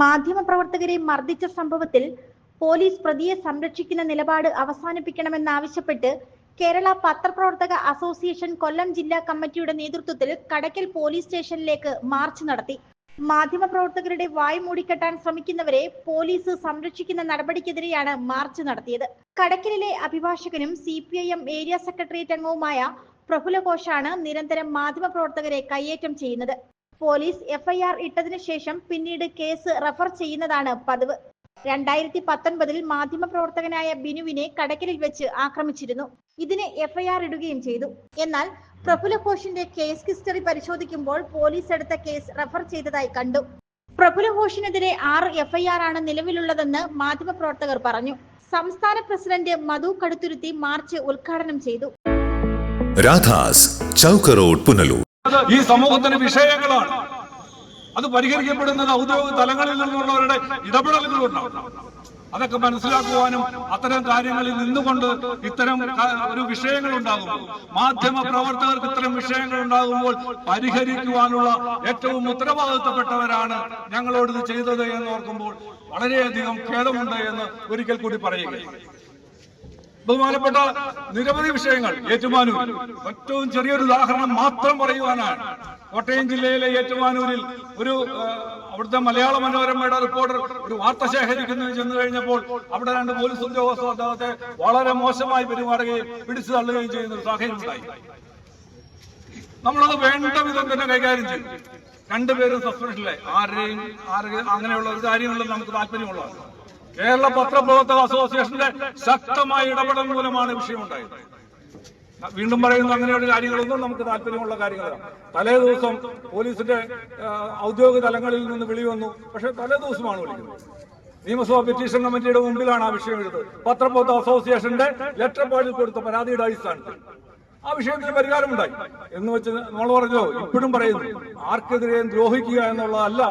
മാധ്യമപ്രവർത്തകരെ മർദ്ദിച്ച സംഭവത്തിൽ പോലീസ് പ്രതിയെ സംരക്ഷിക്കുന്ന നിലപാട് അവസാനിപ്പിക്കണമെന്നാവശ്യപ്പെട്ട് കേരള പത്രപ്രവർത്തക അസോസിയേഷൻ കൊല്ലം ജില്ലാ കമ്മിറ്റിയുടെ നേതൃത്വത്തിൽ കടക്കൽ പോലീസ് സ്റ്റേഷനിലേക്ക് മാർച്ച് നടത്തി. മാധ്യമപ്രവർത്തകരുടെ വായ് മൂടിക്കെട്ടാൻ ശ്രമിക്കുന്നവരെ പോലീസ് സംരക്ഷിക്കുന്ന നടപടിക്കെതിരെയാണ് മാർച്ച് നടത്തിയത്. കടക്കലിലെ അഭിഭാഷകനും C P I M area secretariat അംഗവുമായ പ്രഫുല ഘോഷാണ് നിരന്തരം മാധ്യമപ്രവർത്തകരെ കയ്യേറ്റം ചെയ്യുന്നത്. പോലീസ് എഫ്ഐആർ ഇട്ടതിനു ശേഷം പിന്നീട് കേസ് റഫർ ചെയ്യുന്നതാണ് പതിവ്. രണ്ടായിരത്തി പത്തൊൻപതിൽ മാധ്യമപ്രവർത്തകനായ ബിനുവിനെ കടക്കലിൽ വെച്ച് ആക്രമിച്ചിരുന്നു. ഇതിന് എഫ്ഐആർ ഇടുകയും ചെയ്തു. എന്നാൽ പ്രഫുല ഘോഷിന്റെ കേസ് ഹിസ്റ്ററി പരിശോധിക്കുമ്പോൾ പോലീസ് എടുത്ത കേസ് റഫർ ചെയ്തതായി കണ്ടു. പ്രഫുല ഘോഷിനെതിരെ ആറ് എഫ്ഐആർ ആണ് നിലവിലുള്ളതെന്ന് മാധ്യമപ്രവർത്തകർ പറഞ്ഞു. സംസ്ഥാന പ്രസിഡന്റ് മധു കടുത്തുരുത്തി മാർച്ച് ഉദ്ഘാടനം ചെയ്തു. രാധാസ് ചൗക്കറോഡ് പുനലൂർ. ഈ സമൂഹത്തിന് വിഷയങ്ങളാണ്. അത് പരിഹരിക്കപ്പെടുന്നത് ഔദ്യോഗിക തലങ്ങളിൽ നിന്നുള്ളവരുടെ ഇടപെടലുകളുണ്ടാവും. അതൊക്കെ മനസ്സിലാക്കുവാനും അത്തരം കാര്യങ്ങളിൽ നിന്നുകൊണ്ട് ഇത്തരം ഒരു വിഷയങ്ങൾ ഉണ്ടാകുമ്പോൾ മാധ്യമ പ്രവർത്തകർക്ക് ഇത്തരം വിഷയങ്ങൾ ഉണ്ടാകുമ്പോൾ പരിഹരിക്കുവാനുള്ള ഏറ്റവും ഉത്തരവാദിത്തപ്പെട്ടവരാണ് ഞങ്ങളോട് ഇത് ചെയ്തത് എന്ന് ഓർക്കുമ്പോൾ വളരെയധികം ഖേദമുണ്ട് എന്ന് ഒരിക്കൽ കൂടി പറയുകയാണ് ബഹുമാനപ്പെട്ട നിരവധി വിഷയങ്ങൾ ഏറ്റുമാനൂർ. ഏറ്റവും ചെറിയൊരു ഉദാഹരണം മാത്രം പറയുവാനാണ്. കോട്ടയം ജില്ലയിലെ ഏറ്റുമാനൂരിൽ ഒരു അവിടുത്തെ മലയാള മനോരമയുടെ റിപ്പോർട്ടർ ഒരു വാർത്ത ശേഖരിക്കുന്നതിന് ചെന്നു കഴിഞ്ഞപ്പോൾ അവിടെ രണ്ട് പോലീസ് ഉദ്യോഗസ്ഥർ അദ്ദേഹത്തെ വളരെ മോശമായി പെരുമാറുകയും പിടിച്ചു തള്ളുകയും ചെയ്യുന്ന ഒരു സാഹചര്യം ഉണ്ടായി. നമ്മളത് വേണ്ട വിധം തന്നെ കൈകാര്യം ചെയ്തു. രണ്ടുപേരും സസ്പെൻഷനിലെ ആരുടെയും ആരുടെയും അങ്ങനെയുള്ള ഒരു കാര്യങ്ങളിലും നമുക്ക് താല്പര്യമുള്ളതാണ് കേരള പത്രപ്രവർത്തക അസോസിയേഷന്റെ ശക്തമായ ഇടപെടൽ മൂലമാണ് വിഷയം ഉണ്ടായത് വീണ്ടും പറയുന്നു അങ്ങനെയുള്ള കാര്യങ്ങളൊന്നും നമുക്ക് താല്പര്യമുള്ള കാര്യങ്ങളാണ് തലേ ദിവസം പോലീസിന്റെ ഔദ്യോഗിക തലങ്ങളിൽ നിന്ന് വിളി വന്നു. പക്ഷെ തലേ ദിവസമാണ് വിളിക്കുന്നത്. നിയമസഭാ പെറ്റീഷൻ കമ്മിറ്റിയുടെ മുമ്പിലാണ് ആ വിഷയം എഴുതുന്നത് പത്രപ്രവർത്തക അസോസിയേഷന്റെ ലെറ്റർ കൊടുത്ത പരാതിയുടെ അടിസ്ഥാനത്തിൽ. ആ വിഷയത്തിന് പരിഹാരമുണ്ടായി. എന്ന് വെച്ച് നമ്മൾ പറഞ്ഞോ ഇപ്പോഴും പറയുന്നു ആർക്കെതിരെയും ദ്രോഹിക്കുക എന്നുള്ളതല്ല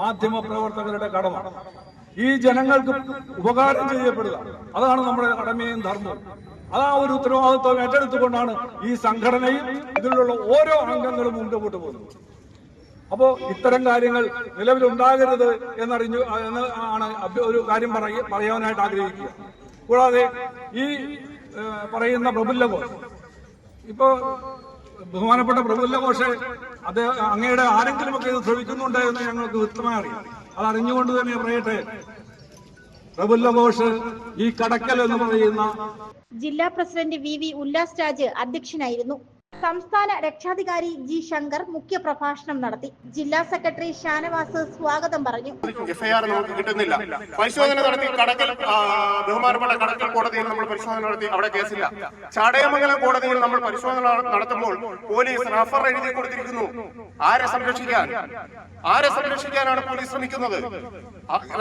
മാധ്യമ പ്രവർത്തകരുടെ കടമ. ഈ ജനങ്ങൾക്ക് ഉപകാരം ചെയ്യപ്പെടുക. അതാണ് നമ്മുടെ കടമയും ധർമ്മവും. അതാ ഒരു ഉത്തരവാദിത്വം ഏറ്റെടുത്തുകൊണ്ടാണ് ഈ സംഘടനയും ഇതിലുള്ള ഓരോ അംഗങ്ങളും മുമ്പോട്ട് പോകുന്നത്. അപ്പോ ഇത്തരം കാര്യങ്ങൾ നിലവിലുണ്ടാകരുത് എന്നറിഞ്ഞു എന്ന് ആണ് ഒരു കാര്യം പറയ- പറയാനായിട്ട് ആഗ്രഹിക്കുക. കൂടാതെ ഈ പറയുന്ന പ്രഫുല്ല ഘോഷ്. ഇപ്പോ ബഹുമാനപ്പെട്ട പ്രഫുല്ല ഘോഷ് അത് അങ്ങയുടെ ആരെങ്കിലുമൊക്കെ ഇത് ശ്രമിക്കുന്നുണ്ട് എന്ന് ഞങ്ങൾക്ക് വ്യക്തമായി അറിയാം. അത് അറിഞ്ഞുകൊണ്ട് തന്നെ പറയട്ടെ. പ്രഫുല്ല ഘോഷ് ഈ കടക്കൽ എന്ന് പറയുന്ന ജില്ലാ president V V Ullas Raj അധ്യക്ഷനായിരുന്നു. സംസ്ഥാന രക്ഷാധികാരി ജി ശങ്കർ മുഖ്യ പ്രഭാഷണം നടത്തി. ജില്ലാ സെക്രട്ടറി ഷാനവാസ് സ്വാഗതം പറഞ്ഞു. എഫ്ഐആർ നമുക്ക് കിട്ടുന്നില്ല. പരിശോധന നടത്തി. കടക്കൽ ബഹുമാനപ്പെട്ട കടക്കൽ കോടതിയിൽ നമ്മൾ പരിശോധന നടത്തി. അവിടെ കേസില്ല. ചാടയമംഗലം കോടതിയിൽ നമ്മൾ പരിശോധന നടത്തുമ്പോൾ പോലീസ് റഫർ എഴുതി കൊടുത്തിരിക്കുന്നു. ആരെ സംരക്ഷിക്കാൻ? ആരെ സംരക്ഷിക്കാനാണ് പോലീസ് ശ്രമിക്കുന്നത്?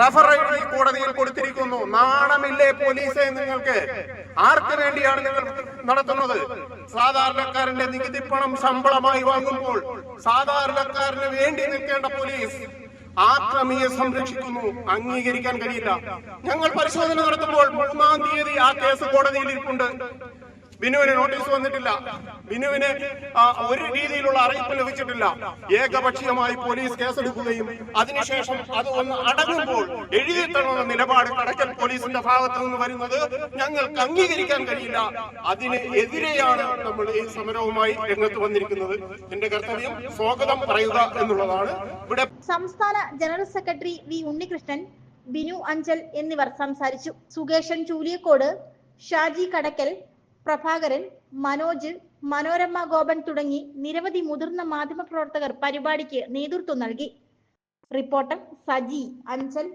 റഫർ എഴുതി കോടതിയിൽ കൊടുത്തിരിക്കുന്നു. നാണമില്ലേ പോലീസെ നിങ്ങൾക്ക്? ആർക്ക് വേണ്ടിയാണ് നിങ്ങൾ നടത്തുന്നത്. സാധാരണക്കാരന്റെ നികുതി പണം ശമ്പളമായി വാങ്ങുമ്പോൾ സാധാരണക്കാരന് വേണ്ടി നിൽക്കേണ്ട പോലീസ് ആക്രമിയെ സംരക്ഷിക്കുന്നു. അംഗീകരിക്കാൻ കഴിയില്ല. ഞങ്ങൾ പരിശോധന നടത്തുമ്പോൾ മൂന്നാം തീയതി ആ കേസ് കോടതിയിൽ ഇരിപ്പുണ്ട്. ബിനുവിന് നോട്ടീസ് വന്നിട്ടില്ല. ബിനുവിന് ഒരു രീതിയിലുള്ള അറിയിപ്പ് ലഭിച്ചിട്ടില്ല. ഏകപക്ഷീയമായി പോലീസ് കേസെടുക്കുകയും അതിനുശേഷം അത് ഒന്ന് അടങ്ങുമ്പോൾ എഴുതി നിലപാട് കടക്കൽ പോലീസിന്റെ ഭാഗത്ത് നിന്ന് വരുന്നത് ഞങ്ങൾക്ക് അംഗീകരിക്കാൻ കഴിയില്ല. അതിന് എതിരെയാണ് നമ്മൾ ഈ സമരവുമായി രംഗത്ത് വന്നിരിക്കുന്നത്. എന്റെ കർത്തവ്യം സ്വാഗതം പറയുക എന്നുള്ളതാണ്. ഇവിടെ സംസ്ഥാന general secretary V Unnikrishnan Binu Anchal എന്നിവർ സംസാരിച്ചു. സുകേഷൻ ചൂലിയക്കോട് ഷാജി കടക്കൽ പ്രഭാകരൻ മനോജ് മനോരമ ഗോപൻ തുടങ്ങി നിരവധി മുതിർന്ന മാധ്യമ പ്രവർത്തകർ പരിപാടിക്ക് നേതൃത്വം നൽകി. റിപ്പോർട്ടർ സജി അഞ്ചൽ.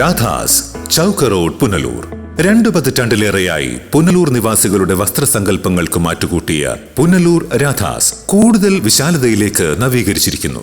രാധാസ് ചൗക്ക റോഡ് പുനലൂർ. രണ്ടു പതിറ്റാണ്ടിലേറെയായി പുനലൂർ നിവാസികളുടെ വസ്ത്രസങ്കല്പങ്ങൾക്ക് മാറ്റുകൂട്ടിയ പുനലൂർ രാധാസ് കൂടുതൽ വിശാലതയിലേക്ക് നവീകരിച്ചിരിക്കുന്നു.